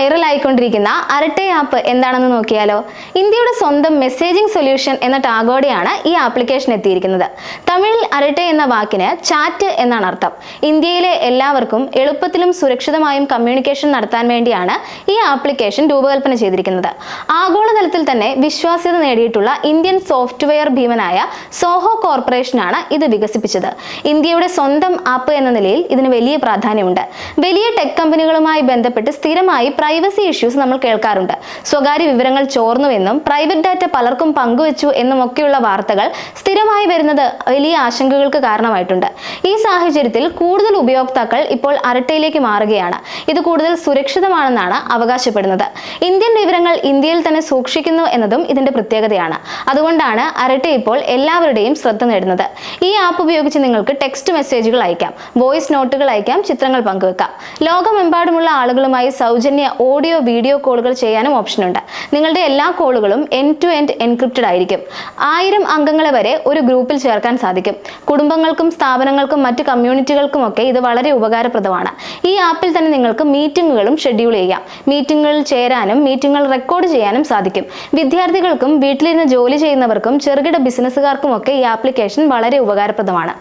വൈറലായിക്കൊണ്ടിരിക്കുന്ന അരട്ടെ app എന്താണെന്ന് നോക്കിയാലോ? ഇന്ത്യയുടെ സ്വന്തം മെസ്സേജിംഗ് സൊല്യൂഷൻ എന്ന ടാഗോടെയാണ് ഈ ആപ്ലിക്കേഷൻ എത്തിയിരിക്കുന്നത്. തമിഴിൽ അരട്ടെ എന്ന വാക്കിന് ചാറ്റ് എന്നാണ് അർത്ഥം. ഇന്ത്യയിലെ എല്ലാവർക്കും എളുപ്പത്തിലും സുരക്ഷിതമായും കമ്മ്യൂണിക്കേഷൻ നടത്താൻ വേണ്ടിയാണ് ഈ ആപ്ലിക്കേഷൻ രൂപകൽപ്പന ചെയ്തിരിക്കുന്നത്. ആഗോളതലത്തിൽ തന്നെ വിശ്വാസ്യത നേടിയിട്ടുള്ള ഇന്ത്യൻ സോഫ്റ്റ്വെയർ ഭീമനായ സോഹോ കോർപ്പറേഷനാണ് ഇത് വികസിപ്പിച്ചത്. ഇന്ത്യയുടെ സ്വന്തം ആപ്പ് എന്ന നിലയിൽ ഇതിന് വലിയ പ്രാധാന്യമുണ്ട്. വലിയ ടെക് കമ്പനികളുമായി ബന്ധപ്പെട്ട് സ്ഥിരമായി പ്രൈവസി ഇഷ്യൂസ് നമ്മൾ കേൾക്കാറുണ്ട്. സ്വകാര്യ വിവരങ്ങൾ ചോർന്നുവെന്നും പ്രൈവറ്റ് ഡാറ്റ പലർക്കും പങ്കുവച്ചു എന്നും ഒക്കെയുള്ള വാർത്തകൾ സ്ഥിരമായി വരുന്നത് വലിയ ആശങ്കകൾക്ക് കാരണമായിട്ടുണ്ട്. ഈ സാഹചര്യത്തിൽ കൂടുതൽ ഉപയോക്താക്കൾ ഇപ്പോൾ അരട്ടയിലേക്ക് മാറുകയാണ്. ഇത് കൂടുതൽ സുരക്ഷിതമാണെന്നാണ് അവകാശപ്പെടുന്നത്. ഇന്ത്യൻ വിവരങ്ങൾ ഇന്ത്യയിൽ തന്നെ സൂക്ഷിക്കുന്നു എന്നതും ഇതിന്റെ പ്രത്യേകതയാണ്. അതുകൊണ്ടാണ് അരട്ട ഇപ്പോൾ എല്ലാവരുടെയും ശ്രദ്ധ നേടുന്നത്. ഈ ആപ്പ് ഉപയോഗിച്ച് നിങ്ങൾക്ക് ടെക്സ്റ്റ് മെസ്സേജുകൾ അയക്കാം വോയിസ് നോട്ടുകൾ അയക്കാം ചിത്രങ്ങൾ പങ്കുവെക്കാം. ലോകമെമ്പാടുമുള്ള ആളുകളുമായി സൗജന്യ ഓഡിയോ വീഡിയോ കോളുകൾ ചെയ്യാനും ഓപ്ഷനുണ്ട് നിങ്ങളുടെ എല്ലാ കോളുകളും എൻ ടു എൻഡ് എൻക്രിപ്റ്റഡ് ആയിരിക്കും. ആയിരം അംഗങ്ങളെ വരെ ഒരു ഗ്രൂപ്പിൽ ചേർക്കാൻ സാധിക്കും. കുടുംബങ്ങൾക്കും സ്ഥാപനങ്ങൾക്കും മറ്റ് കമ്മ്യൂണിറ്റികൾക്കും ഒക്കെ ഇത് വളരെ ഉപകാരപ്രദമാണ്. ഈ ആപ്പിൽ തന്നെ നിങ്ങൾക്ക് മീറ്റിംഗുകളും ഷെഡ്യൂൾ ചെയ്യാം. മീറ്റിങ്ങുകളിൽ ചേരാനും മീറ്റിംഗുകൾ റെക്കോർഡ് ചെയ്യാനും സാധിക്കും. വിദ്യാർത്ഥികൾക്കും വീട്ടിലിരുന്ന് ജോലി ചെയ്യുന്നവർക്കും ചെറുകിട ബിസിനസ്സുകാർക്കും ഒക്കെ ഈ ആപ്ലിക്കേഷൻ വളരെ ഉപകാരപ്രദമാണ്.